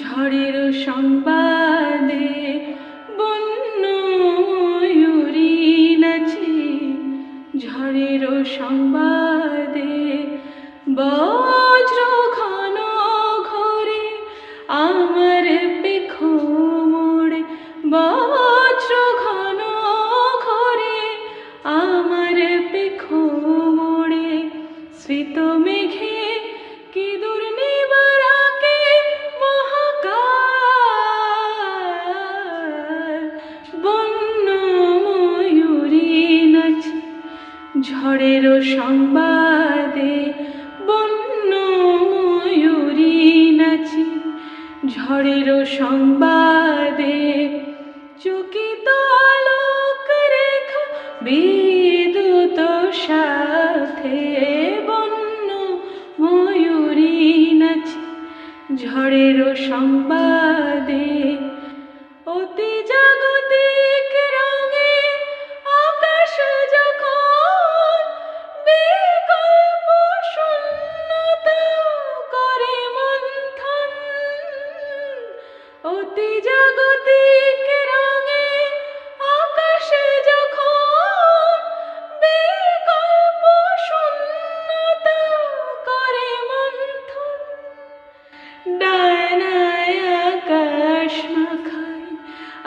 ঝড়ের সংবাদে বন্য ময়ূরী নাচে। ঝড়ের সংবাদে বজ্র ঝড়ের সংবাদে বন্য ময়ূরী নাচে, ঝড়ের সংবাদে চকিত আলোক রেখা বিদ্যুৎ সাথে বন্য ময়ূরী নাচে, ঝড়ের সংবাদে অতি জাগতিক আকাশ যখন করে আকাশ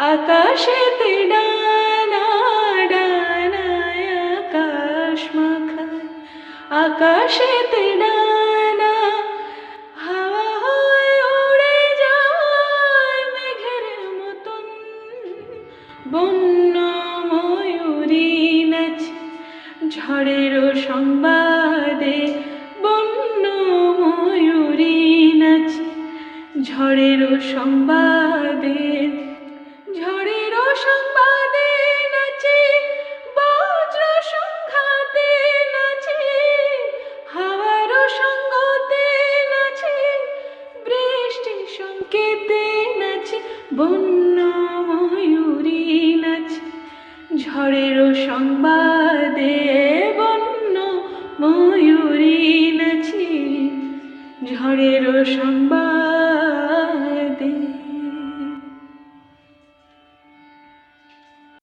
আকাশেতে ডানা ডানায় আকাশ মাখায় আকাশেতে ডানা ঝড়ের সংবাদে বন্য ময়ূরী নাচে। ঝড়ের সংবাদে ঝড়ের সংবাদে নাচে, বজ্র সংঘাতে নাচে, হাওয়ার সঙ্গতে নাচে, বৃষ্টি সংকেতে নাচে বন্য ময়ূরী নাচে। ঝড়ের সংবাদে ময়ূরী নাচে ঝড়েরও সংবাদ।